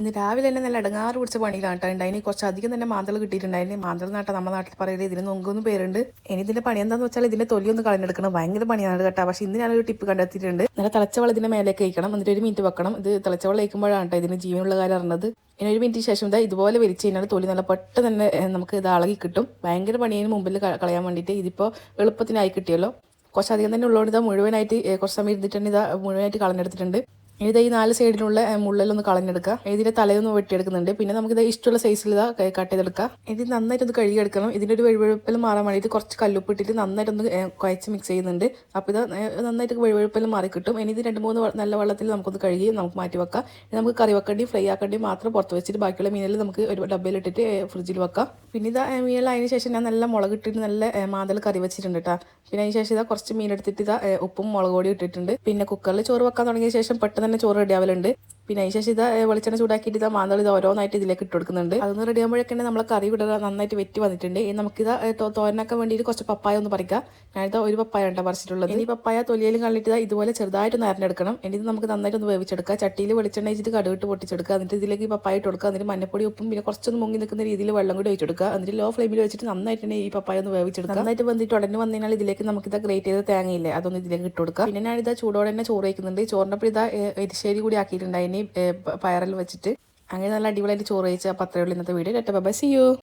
ഇന്ന് രാവിലെ തന്നെ നല്ല അടങ്ങാറ് പിടിച്ച പണിയിലാണ് കേട്ടോ. ഉണ്ടായിന് കുറച്ച് അധികം തന്നെ മാന്തൽ കിട്ടിയിട്ടുണ്ടായിരുന്നു മാന്തൽ നാട്ടാ നമ്മുടെ നാട്ടിൽ പറയുന്നത് ഇതിന് നൊങ്കൊന്നും പേരുണ്ട്. ഇനി ഇതിന്റെ പണി എന്താന്ന് വെച്ചാൽ ഇതിന്റെ തൊലി ഒന്ന് കളഞ്ഞെടുക്കണം. ഭയങ്കര പണിയാണ് കേട്ടോ. പക്ഷെ ഇന്ന് ഞാനൊരു ടിപ്പ് കണ്ടെത്തിയിട്ടുണ്ട്. നല്ല തിളച്ച വെള്ളം ഇതിന്റെ മേലേക്ക് കഴിക്കണം എന്നിട്ട് ഒരു മിനിറ്റ് വെക്കണം. ഇത് തലച്ചവള വയ്ക്കുമ്പോഴാണ് കേട്ടോ ഇതിന് ജീവനുള്ള കാര്യം അറിഞ്ഞത്. ഇനി ഒരു മിനിറ്റ് ശേഷം ഇതാ ഇതുപോലെ വലിച്ചു കഴിഞ്ഞാൽ തൊലി നല്ല പെട്ടെന്ന് തന്നെ നമുക്ക് ഇത് അളകി കിട്ടും. ഭയങ്കര പണിയതിന് മുമ്പിൽ കളയാൻ വേണ്ടിയിട്ട്. ഇതിപ്പോൾ എളുപ്പത്തിനായി കിട്ടിയല്ലോ. കുറച്ചധികം തന്നെ ഉള്ളതുകൊണ്ട് ഇതാ മുഴുവനായിട്ട് കുറച്ച് സമയം ഇരുന്നിട്ടുണ്ട് ഇതാ മുഴുവനായിട്ട് കളഞ്ഞെടുത്തിട്ടുണ്ട്. ഇതാ ഈ നാല് സൈഡിലുള്ള മുള്ളലൊന്ന് കളഞ്ഞെടുക്കുക ഇതിന്റെ തലയൊന്ന് വെട്ടിയെടുക്കുന്നുണ്ട്. പിന്നെ നമുക്ക് ഇത് ഇഷ്ടമുള്ള സൈസിൽ ഇതാ കട്ട് ചെയ്തെടുക്കുക ഇത് നന്നായിട്ട് ഒന്ന് കഴുകിയെടുക്കണം. ഇതിന്റെ ഒരു വെഴുവെഴുപ്പെല്ലാം മാറാൻ വേണ്ടിയിട്ട് കുറച്ച് കല്ലുപ്പിട്ടിട്ട് നന്നായിട്ടൊന്ന് ഏഹ്, കുഴച്ച് മിക്സ് ചെയ്യുന്നുണ്ട്. അപ്പോൾ ഇത് നന്നായിട്ട് വെഴുവെഴുപ്പെല്ലാം മാറി കിട്ടും. ഇനി ഇത് രണ്ട് മൂന്ന് നല്ല വെള്ളത്തിൽ നമുക്കൊന്ന് കഴുകി നമുക്ക് മാറ്റി വെക്കാം. നമുക്ക് കറി വെക്കേണ്ടി ഫ്രൈ ആക്കേണ്ടി മാത്രം പുറത്ത് വെച്ചിട്ട് ബാക്കിയുള്ള മീനിൽ നമുക്ക് ഒരു ഡബ്ബയിലിട്ടിട്ട് ഫ്രിഡ്ജിൽ വെക്കാം. പിന്നെ ഇത് മീനെല്ലാം അതിന് ശേഷം ഞാൻ നല്ല മുളക് ഇട്ടിട്ട് നല്ല മാതൽ കറി വെച്ചിട്ടുണ്ട് കേട്ടോ പിന്നെ അതിന് ശേഷം ഇതാ കുറച്ച് മീൻ എടുത്തിട്ട് ഇതാ ഉപ്പും മുളക് ഇട്ടിട്ടുണ്ട്. പിന്നെ കുക്കറിൽ ചോറ് വെക്കാൻ തുടങ്ങിയ ശേഷം പെട്ടെന്ന് തന്നെ ചോറ് റെഡി ആവലുണ്ട്. പിന്നെ അതിന് ശേഷം ഇത് വെളിച്ചെണ്ണ ചൂടാക്കിയിട്ട് ഇത് മാന്തളി ഇത് ഓരോന്നായിട്ട് ഇതിലേക്ക് ഇട്ട് കൊടുക്കുന്നുണ്ട്. അതൊന്ന് റെഡി ആകുമ്പോഴേക്കും നമ്മളെ കറി ഇവിടെ നന്നായിട്ട് വെറ്റി വന്നിട്ടുണ്ട്. ഇനി നമുക്കിത് ഏഹ്, തോ- തോരനാക്കാൻ വേണ്ടിയിട്ട് കുറച്ച് പപ്പായ ഒന്ന് പറിക്കാം. ഞാനിത് ഒരു പപ്പായ ഉണ്ടോ പറിച്ചിട്ടുള്ളത്. ഈ പപ്പായ തൊലിയിലും കളഞ്ഞിട്ട് ഇതാ ഇതുപോലെ ചെറുതായിട്ട് നരഞ്ഞെടുക്കണം. ഇനി ഇത് നമുക്ക് നന്നായിട്ട് ഒന്ന് വേവിച്ചെടുക്കാം. ചട്ടിയിൽ വെളിച്ചെണ്ണ വെച്ചിട്ട് കടുകിട്ട് പൊട്ടിച്ചെടുക്കുക. എന്നിട്ട് ഇതിലേക്ക് പപ്പായ ഇട്ട് കൊടുക്കുക. എന്നിട്ട് മഞ്ഞപ്പൊടി ഉപ്പും പിന്നെ കുറച്ചൊന്ന് മുങ്ങി നിൽക്കുന്ന രീതിയിൽ വെള്ളം കൂടി ഒഴിച്ചെടുക്കുക എന്നിട്ട് ലോ ഫ്ലെയിമിൽ വെച്ചിട്ട് നന്നായിട്ട് തന്നെ ഈ പപ്പായ ഒന്ന് വേവിച്ചെടുക്കുക. നന്നായിട്ട് വന്നിട്ട് ഉടനെ വന്നതിനാൽ ഇതിലേക്ക് നമുക്ക് ഇതാ ഗ്രേറ്റ് ചെയ്ത തേങ്ങയില്ലേ അതൊന്ന് ഇതിലേക്ക് ഇട്ട് കൊടുക്കുക. പിന്നെ ഞാനിതാ ചൂടോടെ തന്നെ ചോറ് വയ്ക്കുന്നുണ്ട്. ചോറിന്റെ ഇത് എരിശ്ശേരി കൂടി ആക്കിയിട്ടുണ്ടായിനി പയറിൽ വെച്ചിട്ട്. അങ്ങനെ നല്ല അടിപൊളിയായിട്ട് ചോറ് കഴിച്ച അത്രയുള്ള ഇന്നത്തെ വീഡിയോ. By C U